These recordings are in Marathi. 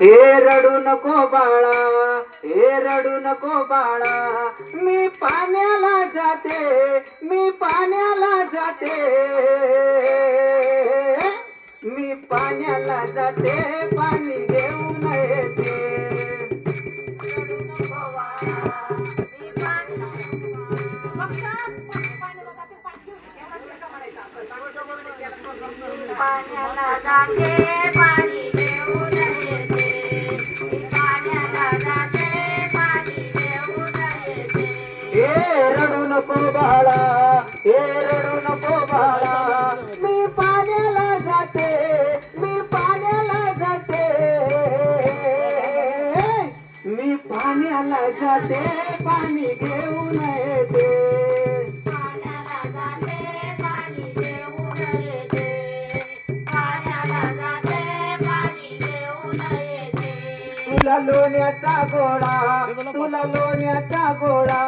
हे रडू नको बाळा हे रडू नको बाळा. मी पाण्याला जाते मी पाण्याला जाते. मी पाण्याला जाते पाणी घेऊन येते. पाण्याला जाते पाण्याला जाते पाणी घेऊ येते तुला लोण्याचा गोळा तुला लोण्याचा गोळा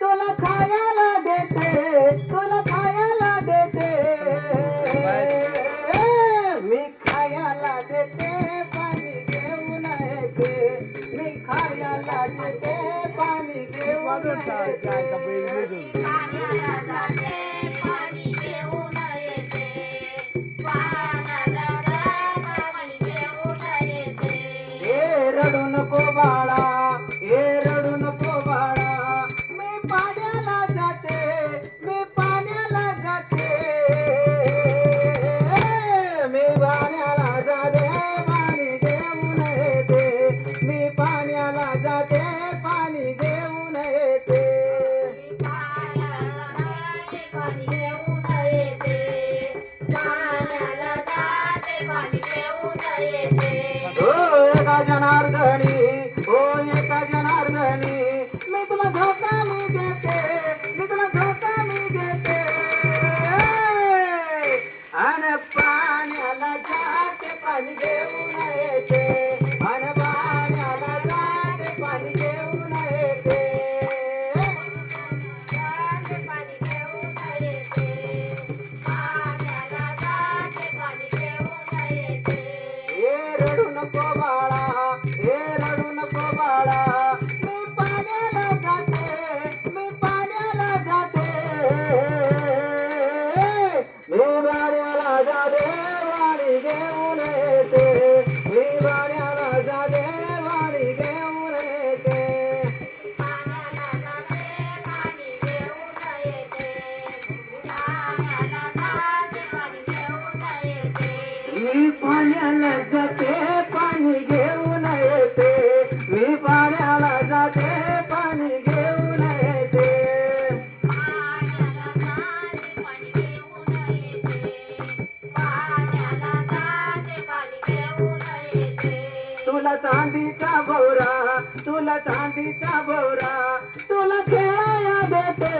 तुला खायला देते. जाते पानी के वजन टाकायचा बैल Vai, eu vai, vai, पाण्याला जाते पाणी घेऊन येते. मी पाण्याला जाते पाणी घेऊन येते. तुला चांदीचा भवरा तुला चांदीचा भवरा तुला खेळाया भेटे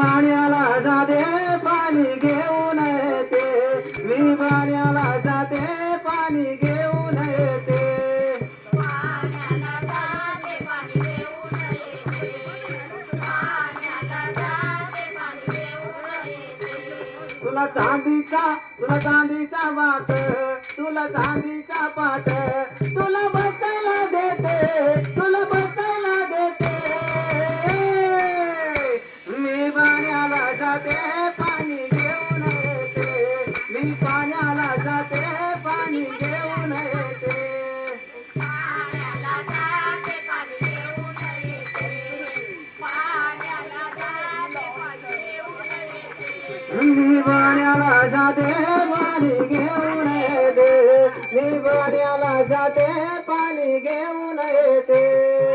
पाण्याला जाते पाणी घेऊन येते. मी पाण्याला जाते पाणी घेऊन येते. तुला चांदीचा तुला चांदीचा वाट तुला चांदीचा पाठ तुला मी पाण्याला जाते पाणी घेऊन येते. मी पाण्याला जाते पाणी घेऊन येते.